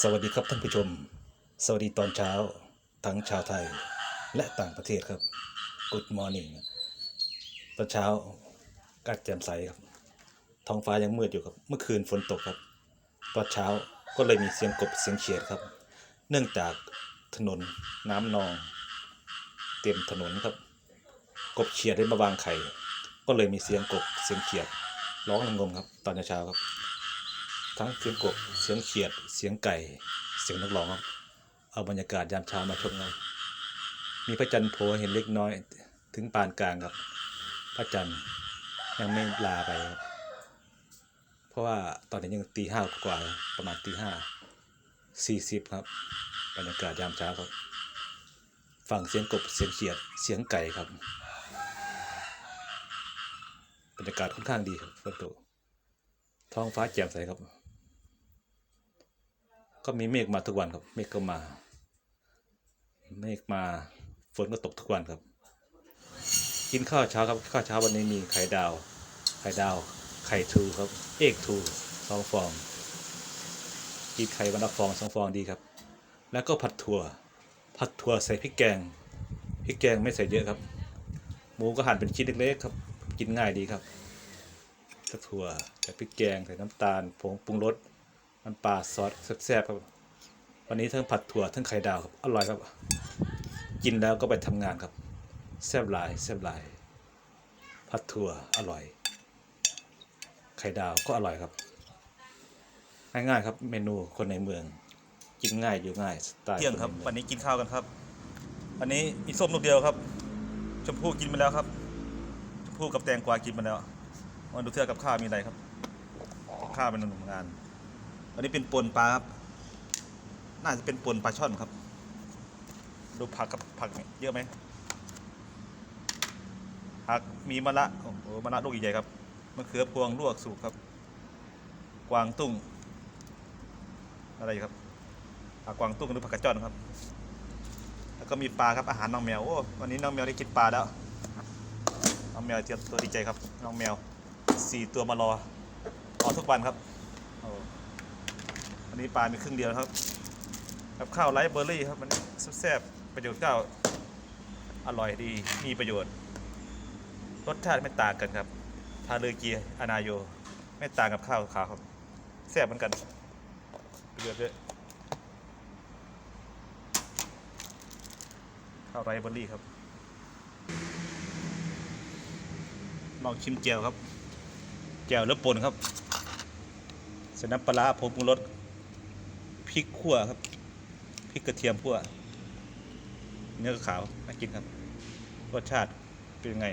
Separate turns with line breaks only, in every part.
สวัสดีครับท่านผู้ชม สวัสดีตอนเช้า ทั้งชาวไทยและต่างประเทศครับ Good morning ตอนเช้าอากาศแจ่มใสครับ ท้องฟ้ายังมืดอยู่ครับ เมื่อคืนฝนตกครับ ตอนเช้าก็เลยมีเสียงกบเสียงเขียดครับ เนื่องจากถนนน้ำนอง เต็มถนนครับ กบเขียดได้มาวางไข่ ก็เลยมีเสียงกบเสียงเขียดร้องระงมครับ ตอนเช้าครับ ทั้งเสียงกบเสียงเขียด เสียงไก่ เสียงนักร้องครับเอาบรรยากาศยามเช้ามาชมครับมีพระจันทร์โผล่เห็นเล็กน้อยถึงปานกลางครับ พระจันทร์ยังไม่ลาไปครับ เพราะว่าตอนนี้ยังตีห้ากว่าประมาณตีห้าสี่สิบครับ บรรยากาศยามเช้าครับฟังเสียงกบเสียงเขียดเสียงไก่ครับบรรยากาศค่อนข้างดีครับฝนตกท้องฟ้าแจ่มใสครับ ก็มีเมฆมาทุกวันครับ เมฆก็มา เมฆมา ฝนก็ตกทุกวันครับ กินข้าวเช้าครับ ข้าวเช้าวันนี้มีไข่ดาว ไข่ดาว ไข่ทูครับ เอกทูสองฟอง กินไข่วันละฟองสองฟองดีครับ แล้วก็ผัดถั่ว ผัดถั่วใส่พริกแกง พริกแกงไม่ใส่เยอะครับ หมูก็หั่นเป็นชิ้นเล็กๆครับ กินง่ายดีครับถั่วใส่พริกแกงใส่น้ำตาลผงปรุงรส น้ำปลาซอสแซ่บๆครับวันนี้ทั้งผัดถั่วทั้งไข่ดาวครับอร่อยครับ กินแล้วก็ไปทำงานครับ แซ่บหลายแซ่บหลาย ผัดถั่วอร่อย ไข่ดาวก็อร่อยครับ ง่ายๆครับ เมนูคนในเมือง กินง่ายอยู่ง่ายสไตล์
เที่ยงครับ
นในมือ
วันนี้กินข้าวกันครับวันนี้มีส้มลูกเดียวครับชมพู่กินไปแล้วครับชมพู่กับแตงกวากินไปแล้วมาดูเทือกกับข้าวมีอะไรครับกับข้าวเป็นหนึ่งงาน วันนี้เป็นปนปลาครับ น่าจะเป็นปนปลาช่อนครับ ดูผักกับผักเนี่ยเยอะไหมผักมีมะระโอ้โหมะระลูกใหญ่ๆครับมะเขือพวงลวกสุกครับ กวางตุ้ง อะไรครับผักกวางตุ้งหรือผักกระจอนครับ แล้วก็มีปลาครับอาหารน้องแมว โอ้ วันนี้น้องแมวได้กินปลาแล้ว น้องแมวเตรียมตัวดีใจครับ น้องแมวสี่ตัวมารอรอทุกวันครับ นนี้ปลามีครึ่งเดียวครับกับข้าวไรซ์เบอร์รี่ครับมันแซ่บประโยชน์ข้าวอร่อยดีมีประโยชน์ รสชาติไม่ต่างกันครับทาเลเกียอานาโย ไม่ต่างกับข้าวขาวครับแซ่บเหมือนกันประโยชน์เยอะข้าวไรซ์เบอร์รี่ครับลองชิมแจ่วครับแจ่วแล้วป่นครับใส่น้ำปลาผงปรุงรส ริกขั่วครับพริกกระเทียมขั่วเนื้อขาวน่ากินครับรสชาติเป็นยังไง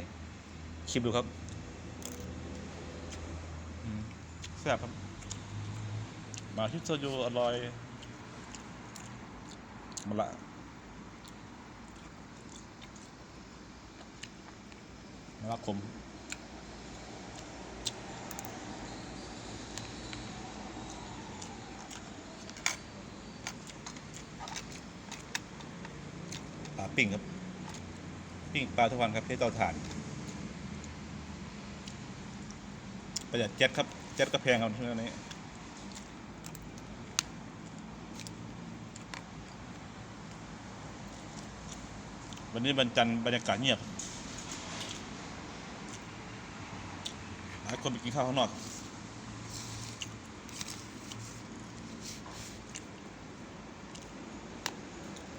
ชิมดูครับแซ่บครับมาชิโซยูอร่อยมาละนะคม ปิ้งครับ ปิ้งปลาทุกวันครับใช้เตาถ่าน ประหยัดแก๊สครับแก๊สก็แพงครับช่วงนี้วันนี้บรรจันทร์บรรยากาศเงียบหลายคนไปกินข้าวข้างนอก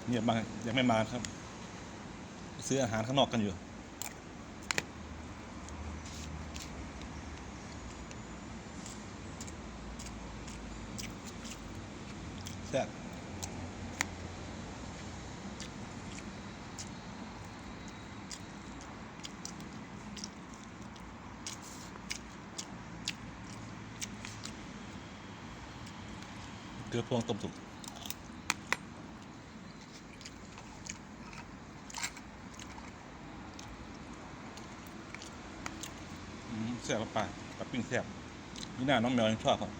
เงียบมากยังไม่มาครับ ซื้ออาหารข้างนอกกันอยู่ แซ่บเกลือพวงต้มสุก แซ่บปลาปลาปิ้งแซ่บนี่หน้าน้องแมวยังชอบครับ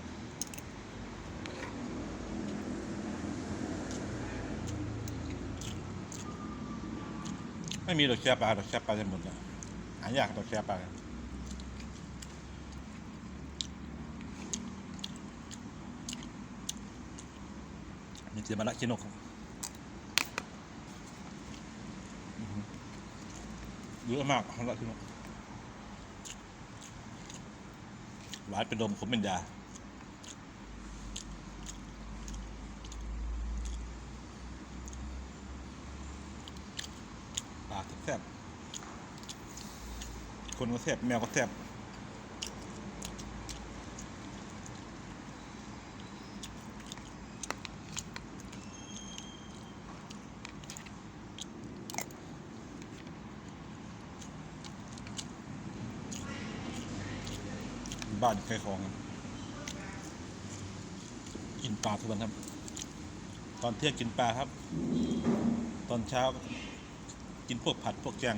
ไม่มีดอกแค่ปลาดอกแค่ปลาจะหมดแล้วหายากดอกแค่ปลามีเจมาละชินกเยอะมากมาละชินก หวานเป็นลมขมเป็นยาปากแซ่บคนก็แซ่บแมวก็แซ่บ บ้านใครของกินปลาทุกวันครับ ตอนเที่ยงกินปลาครับ ตอนเช้ากินพวกผัดพวกแกง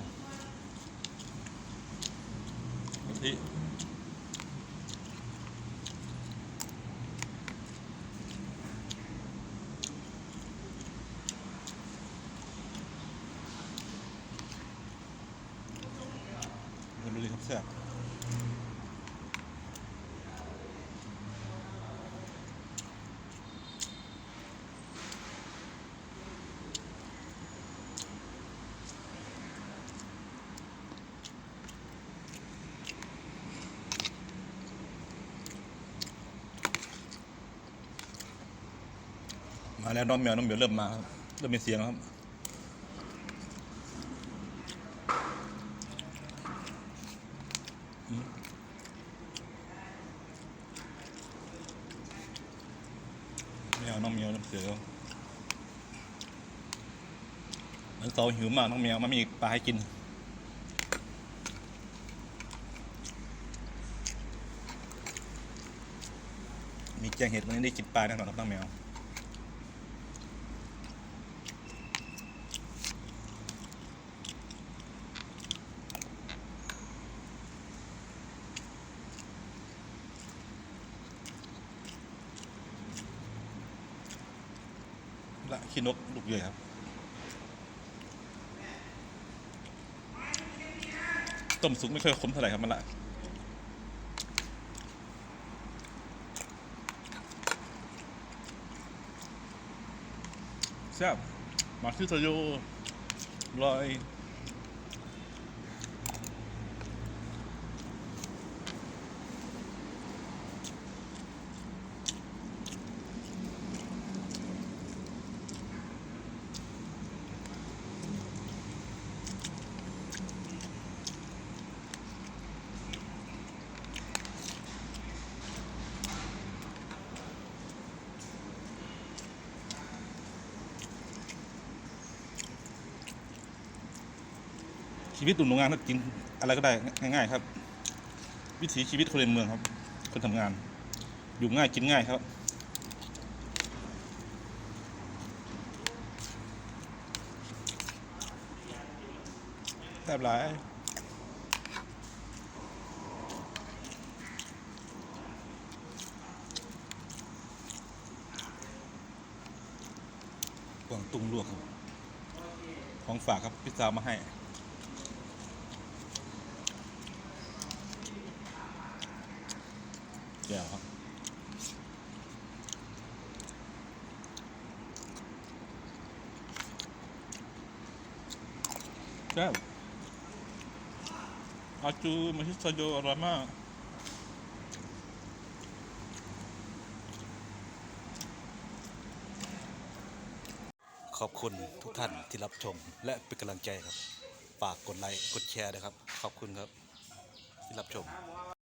กะทินี่ดูดิครับแซ่บ มาแล้วน้องแมวน้องเหมียวเริ่มมาครับเริ่มมีเสียงแล้วครับแมวน้องแมวน้องเสือแล้วเหมือนเสาหิวมากน้องแมวมันมีปลาให้กินมีแกงเห็ดวันนี้ได้กินปลาแน่นอนครับน้องแมว ละขี้นกลูกเยื่อครับ ต้มสุกไม่ค่อยขมเท่าไหร่ครับมันละแซ่บมาที่โตโยลอย ชีวิตหนุ่มโรงงานก็กินอะไรก็ได้ง่ายๆครับ วิถีชีวิตคนในเมืองครับ คนทำงาน อยู่ง่ายกินง่ายครับแซ่บหลายกวางตุ้งลวกครับ ของฝากครับพี่สาวมาให้ แก้วครับแก้วอาจูมาชิซาโยอร่อยมากขอบคุณทุกท่านที่รับชมและเป็นกำลังใจครับ ฝากกดไลค์ กดแชร์นะครับ ขอบคุณครับที่รับชม